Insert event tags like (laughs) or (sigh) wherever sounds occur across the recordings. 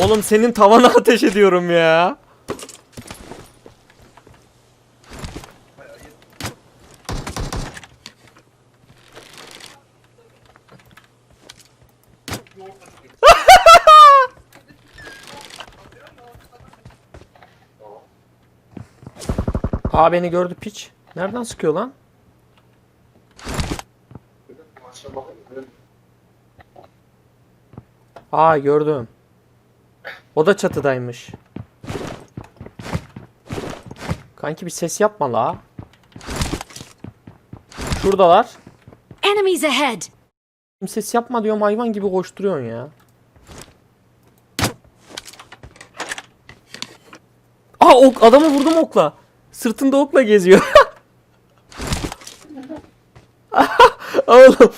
Oğlum senin tavana (laughs) ateş ediyorum ya. (laughs) Aa beni gördü piç. Nereden sıkıyor lan? Aa gördüm. O da çatıdaymış. Kanki bir ses yapma la. Şuradalar. Enemies ahead! Ses yapma diyorum hayvan gibi koşturuyorsun ya. Aa ok adamı vurdum okla. Sırtında okla geziyor. (laughs) Oğlum.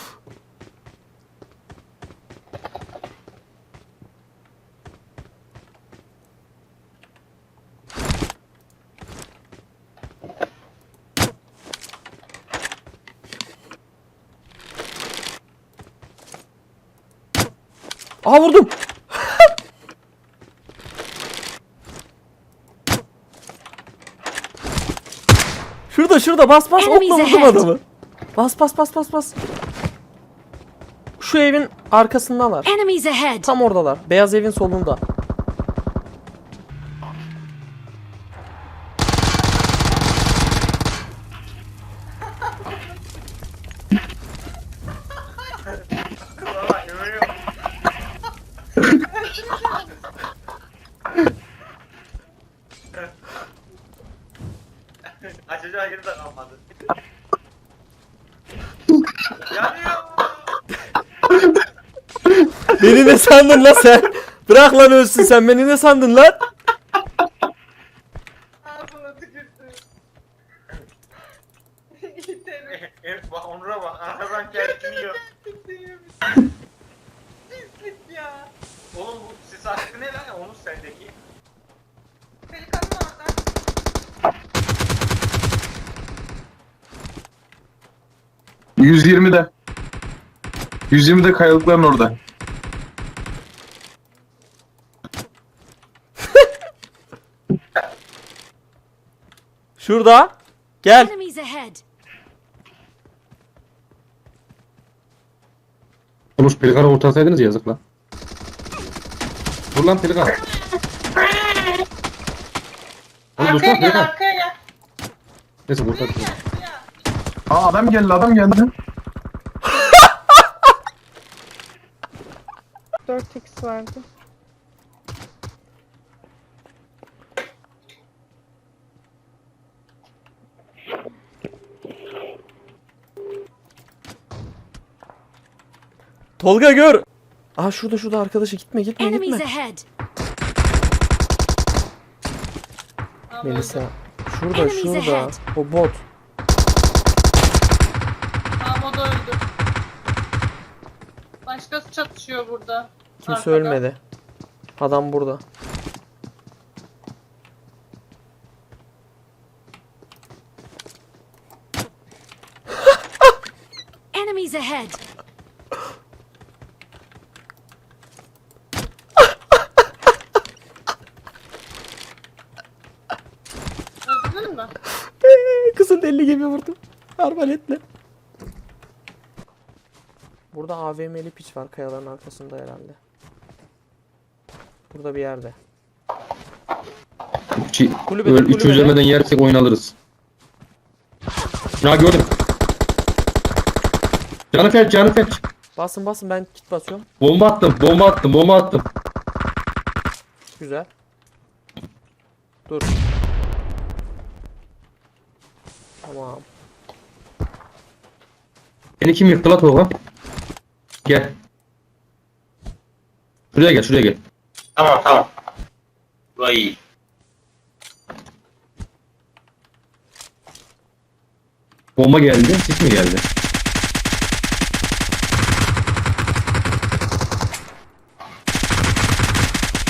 Vurdum. şurada şurada bas bas okla vurdum adamı. Bas bas bas bas bas. Şu evin arkasındalar. Tam oradalar. Beyaz evin solunda. Beni ne sandın lan sen? Bırak lan ölsün sen. Beni ne sandın lan? Ağzına tükürsün. İterim. Herif bak Onur'a bak. Arkadan kerkiniyor. Pislik ya. Oğlum bu ses hakkı ne lan? Onur sendeki. Pelikanın orada. 120'de. 120'de kayalıkların orada. (laughs) Şurada. Gel. Konuş pelikanı ortasaydınız yazık lan. Dur lan pelikan. Oğlum dur Arkaya lan gel pelikan. arkaya gel. Neyse kurtar. Aa adam geldi adam geldi. (laughs) 4x vardı. Tolga gör. Aa şurada şurada arkadaşı gitme gitme Enemies gitme. ahead! Melisa. Şurada Enemies şurada. ahead. O bot. Başkası çatışıyor burada. Kimse Arkada. ölmedi. Adam burada. Enemies ahead! Kızın deli gibi vurdum. Arbaletle. Burada AVM'li piç var kayaların arkasında herhalde. Burada bir yerde. Çi, Kulübede, öl, üç kulübede. üzülmeden yersek oyun alırız. Ya gördüm. Canı felç, canı felç. Basın basın ben kit basıyorum. Bomba attım, bomba attım, bomba attım. Güzel. Dur. Tamam. Beni kim yıktı la Tolga? Gel. Şuraya gel, şuraya gel. Tamam tamam. Vay. Bomba geldi, sis mi geldi?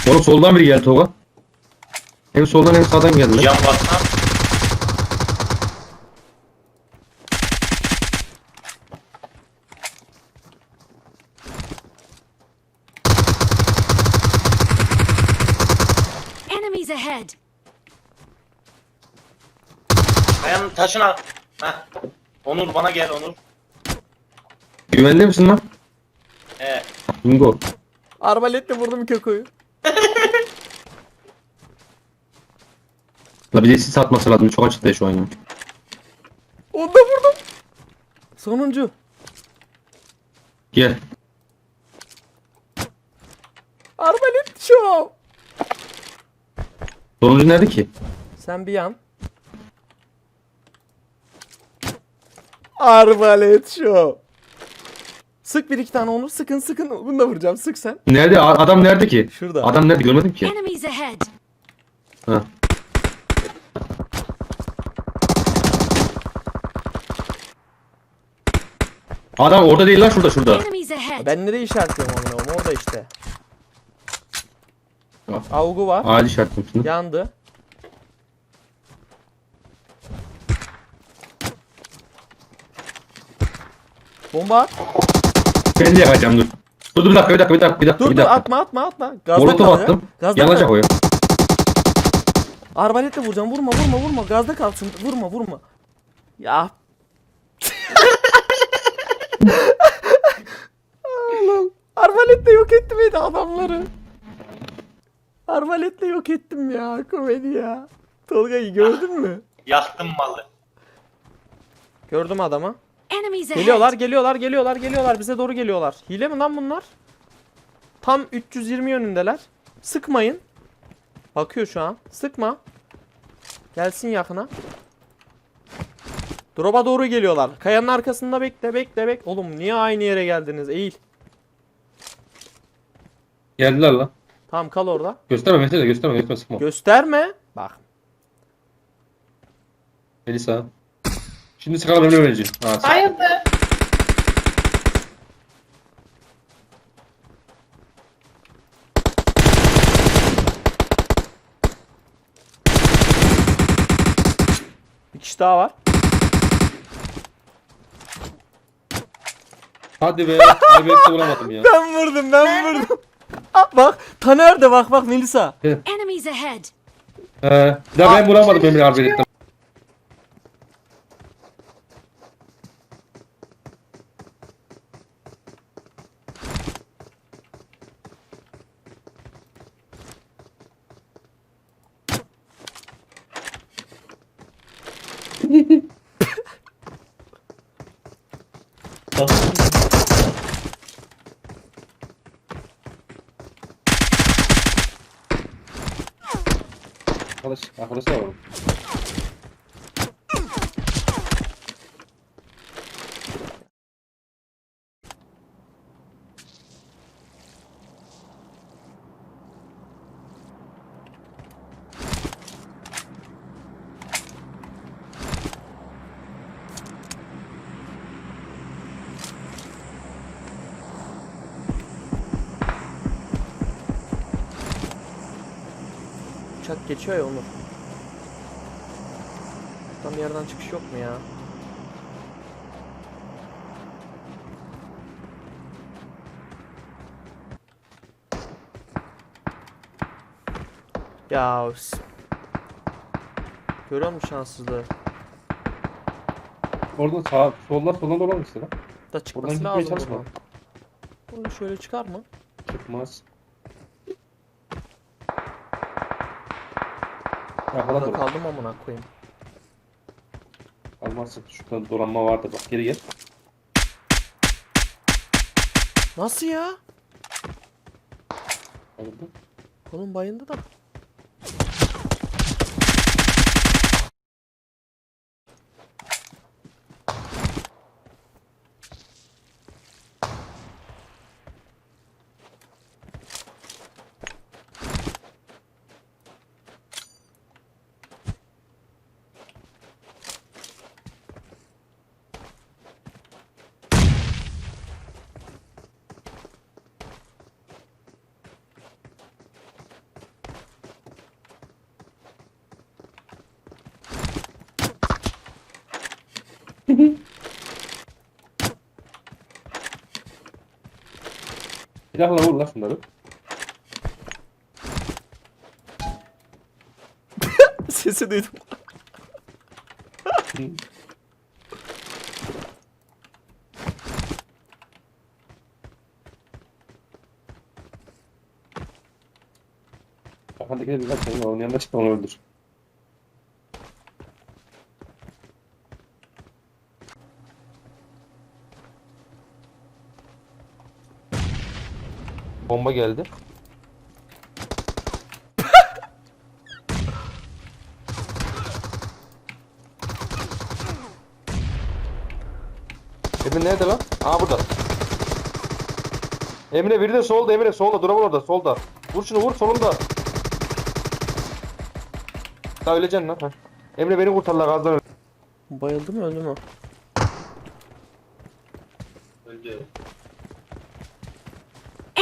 Oğlum soldan biri geldi Tolga. Hem soldan hem sağdan geldi. Yan bassam. Ahead. Kayanın taşına. Heh. Onur bana gel Onur. Güvende misin lan? He. Bingo. Arbaletle vurdum kökoyu. La bir de sis atması lazım. Çok açıkta şu an ya. Onu da vurdum. Sonuncu. Gel. Arbalet show. Sonuncu nerede ki? Sen bir yan. Arbalet show. Sık bir iki tane onu. Sıkın sıkın. Bunu da vuracağım. Sık sen. Nerede? A- Adam nerede ki? Şurada. Adam nerede? Görmedim ki. Enemies ahead. Ha. Adam orada değil lan şurada şurada. Enemies ahead. Ben nereye işaretliyorum? Onu orada işte. Bak. Avgu var. Ağacı işaretlemişsin. Yandı. Bomba at. Ben de yakacağım dur. Dur dur bir dakika bir dakika bir dakika bir dakika. Dur bir dur dakika. atma atma atma. Gazda Molotof kal ya. attım. Gazda Yanacak o ya. Arbaletle vuracağım. Vurma vurma vurma. Gazda kalsın. Vurma vurma. Ya. (laughs) Allah'ım. Arbaletle yok ettim beni adamları. Arbaletle yok ettim ya. Komedi ya. Tolga'yı gördün mü? (laughs) Yaktım malı. Gördüm adamı. Enemies ahead. Geliyorlar, geliyorlar, geliyorlar, geliyorlar. Bize doğru geliyorlar. Hile mi lan bunlar? Tam 320 yönündeler. Sıkmayın. Bakıyor şu an. Sıkma. Gelsin yakına. Drop'a doğru geliyorlar. Kayanın arkasında bekle, bekle, bekle. Oğlum niye aynı yere geldiniz? Eğil. Geldiler lan. Tamam kal orada. Gösterme Mete de gösterme gösterme sıkma. Gösterme. Bak. Melisa. Şimdi sıkalım. Ha, sık. Hayırdır? Bir kişi daha var. Hadi be. Ay ben de vuramadım ya. (laughs) Ben vurdum, ben vurdum. Ah, bak, Taner de bak bak Melisa. Enemies ahead. He. Ya ben vuramadım Emre Arbelet'ten. (laughs) Arkadaş, arkadaşlar var. Uçak geçiyor ya Onur. Buradan bir yerden çıkış yok mu ya? Ya Görüyor musun şanssızlığı? Orada sağ, soldan soldan dolan işte lan. Da çıkması gitmeye lazım çalışma. buradan. Bunu şöyle çıkar mı? Çıkmaz. Burada Arkadan dolan. kaldım amına koyayım. Almazsın. Şuradan dolanma vardı bak. Geri gel. Nasıl ya? Alındı. Oğlum bayıldı da. Silahla vur lan şunları. (laughs) sesi duydum. Arkandakine bir bak. sen Onun yanına çık onu öldür. Bomba geldi. (laughs) Emre nerede lan? Aa burada. Emre biri de solda Emre solda durama orada solda. Vur şunu vur solunda. Daha öleceksin lan. ha. Emre beni kurtarlar gazdan öl. Bayıldı mı öldü mü? Öldü.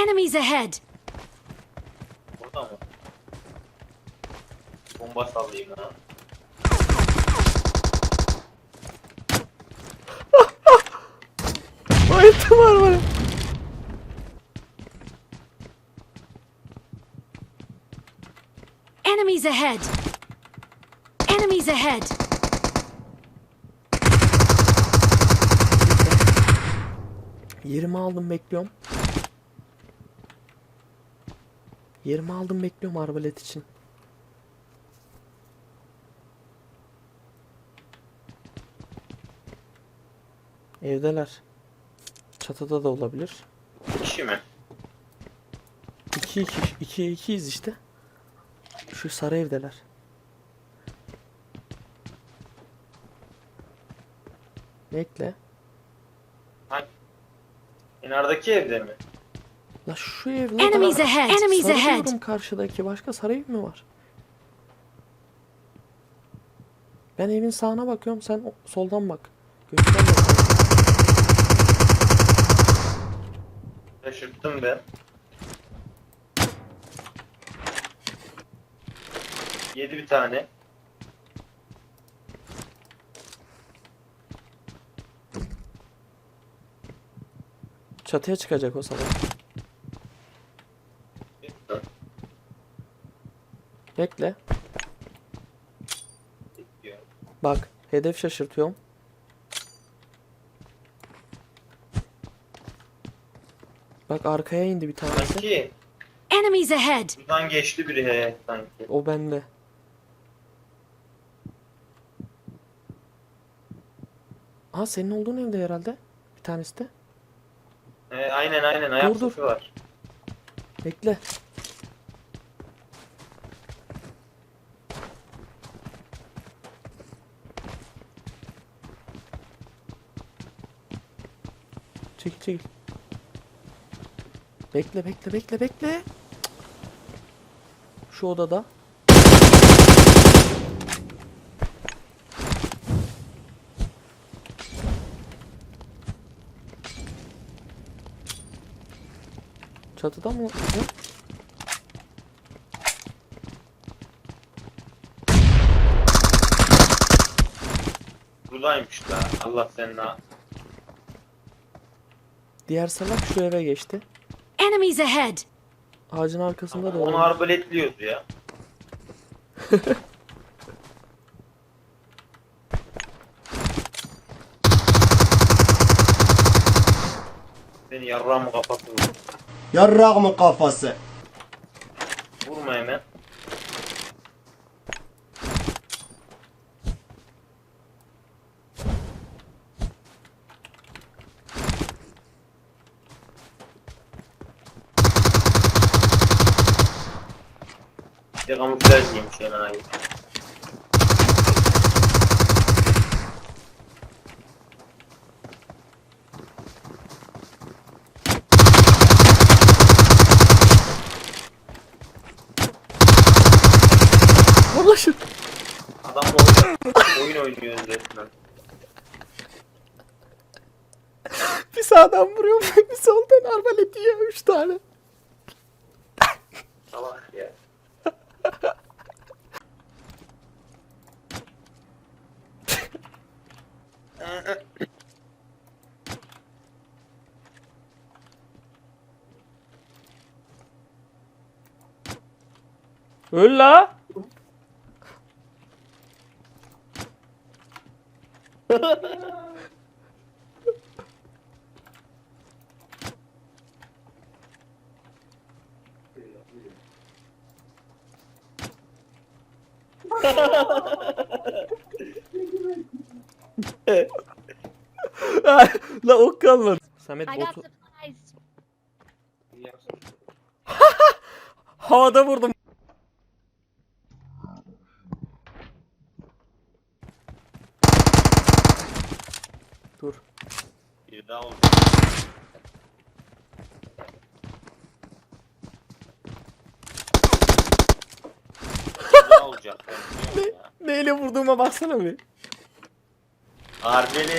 Enemies ahead! Burada mı? Bomba sallayayım ha. Bayıldı (laughs) var var. Enemies ahead! Enemies ahead! Yerimi aldım bekliyorum. Yerimi aldım bekliyorum arbalet için. Evdeler. Çatıda da olabilir. Kişi mi? 2 2 2 2'yiz işte. Şu sarı evdeler. Bekle. Kenardaki evde mi? La şu ev la Enemies daha- ahead! Enemies ahead! diyorum karşıdaki başka sarı ev mi var? Ben evin sağına bakıyorum sen soldan bak. Gökten bak. Şaşırttım ben. Yedi bir tane. Çatıya çıkacak o sabah. Bekle. Bak hedef şaşırtıyorum. Bak arkaya indi bir tanesi. Sanki Enemies ahead! buradan geçti biri he sanki. O bende. Aa senin olduğun evde herhalde. Bir tanesi de. He, aynen aynen ayak Dur, dur. sesi var. Bekle. Çekil. Bekle bekle bekle bekle. Şu odada. Çatıda mı? Buradaymış da. Allah senin. Diğer salak şu eve geçti. Enemies ahead! Ağacın arkasında da Onu var. arbaletliyordu ya. (laughs) Beni yarrağımı kapatın. Yarrak mı kafası? Vurma hemen. Bir de kamuflaj giymiş. Ulaşın. Adamla oyun, oynuyoruz resmen. Bir sağdan vuruyorum (laughs) bir soldan arbalet yiyor 3 tane. Salak ya. Öl la. (laughs) La ok kalmadı. Samet I got botu supplies. havada vurdum. Dur. Bir daha. Bir daha olacak. ben ya. Neyle vurduğuma baksana bir. Harbeli